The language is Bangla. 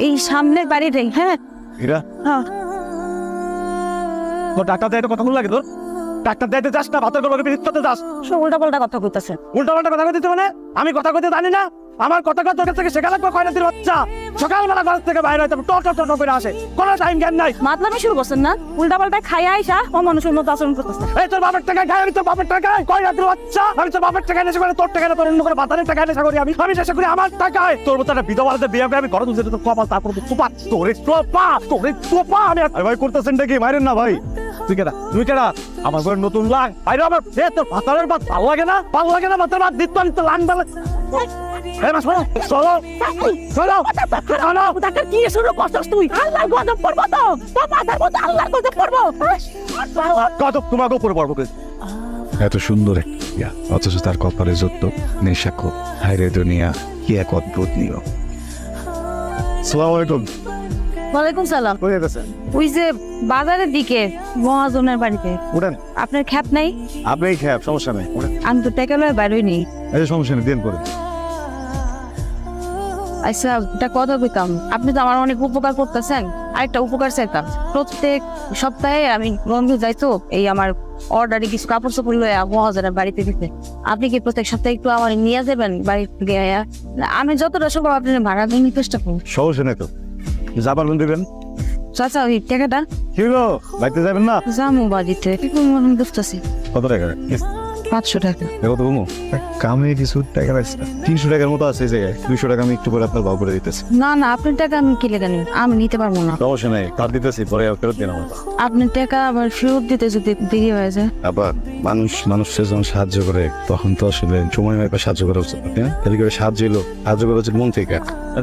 এই সামনের বাড়িটাই হ্যাঁ? হীরা। হ্যাঁ। তোর ডাক্তার দেয় কথা বল লাগে তোর? ডাক্তার দেয়তে যাস না ভাতের গল্পকে বিরিত করতে যাস। সব উল্টা পাল্টা কথা কইতাছে। উল্টা পাল্টা কথা কইতে মানে? আমি কথা কইতে জানি না। আমার কথা কথা তোর থেকে শেখা লাগবে কয়না দিন বাচ্চা সকালবেলা ঘর থেকে বাইরে হয়তো ট ট ট ট করে আসে। কোনো টাইম জ্ঞান নাই। মাতলামি শুরু করছেন না? উল্টা পাল্টা খাইয়া আইসা ও মানুষের মতো আচরণ করতেছে। এই তোর বাপের টাকা খাই আমি তোর বাপের টাকা খাই কয় রাতের বাচ্চা আমি তোর বাপের টাকা নেশা করে তোর টাকা না তোর অন্য করে বাতারের টাকা নেশা করি আমি? আমি নেশা করি আমার টাকায়। তোর মতো একটা বিধবাতে বিয়ে করে আমি ঘরে তুলতে তো কপাল তারপর তো চোপা তোরে চোপা তোরে চোপা আমি আর- ভাই করতেছেন নাকি? মারেন না ভাই। তুই কেডা? তুই কেডা? আমার ঘরে নতুন লাং বাইরে আমার এ তোর ভাতারের ভাত ভালো লাগে না? ভালো লাগে না? ভাতের ভাত দিত আমি তো লাং ভালো এই মা শোনো চলো চলো চলো ডাক্তার কি শুরু করছস তুই? আল্লাহর গজব পড়ব তো। তোর মাথার মধ্যে আল্লাহর গজব পড়ব। কত তোমাকে উপরে পড়ব এত সুন্দর একটা অথচ তার কপালে যত নেশাকো হায়রে দুনিয়া কি এক অদ্ভুত নিয়ম। সালাম আলাইকুম। ওয়ালাইকুম সালাম। কই গেছেন ওই যে বাজারের দিকে মহাজনের বাড়িতে। উঠেন। আপনার খ্যাপ নাই? আপনি খেয়ে সমস্যা নেই। আমি তো টেকা লয়ে বাইরই নেই এই সমস্যা নেই দিন করে আচ্ছা একটা কথা কইতাম। আপনি তো আমার অনেক উপকার করতেছেন। আরেকটা উপকার চাইতাম। প্রত্যেক সপ্তাহে আমি রঞ্জু যাইতো এই আমার অর্ডারে কিছু কাপড় চোপড় লয়ে মহাজনের বাড়িতে দিতে। আপনি কি প্রত্যেক সপ্তাহে একটু আমার নিয়ে যাবেন বাড়ি থেকে? আয়া? না, আমি যতটা সম্ভব আপনি ভাড়া দিয়ে চেষ্টা করুন সমস্যা নেই তো। যাবার দিবেন। চাচা ওই টাকাটা? কি হলো বাইতে যাবেন না? যামু বাড়িতে। কি করব আমি কত টাকা? পাঁচশো টাকা। কত কমো কামে কিছু টাকা আছে তিনশো টাকার মতো আছে এই জায়গায়। দুইশো টাকা আমি একটু করে আপনার ভাব করে দিতেছি। না না আপনার টাকা আমি কি লেগে নিব আমি নিতে পারব না। সমস্যা নেই তার দিতেছি? পরে ফেরত দিন আমার আপনার টাকা আবার ফেরত দিতে যদি দেরি হয়ে যায়। আবার মানুষ মানুষকে যখন সাহায্য করে তখন তো আসলে সময় হয় সাহায্য করা উচিত। না? তাহলে করে সাহায্য এলো? সাহায্য করা উচিত মন থেকে?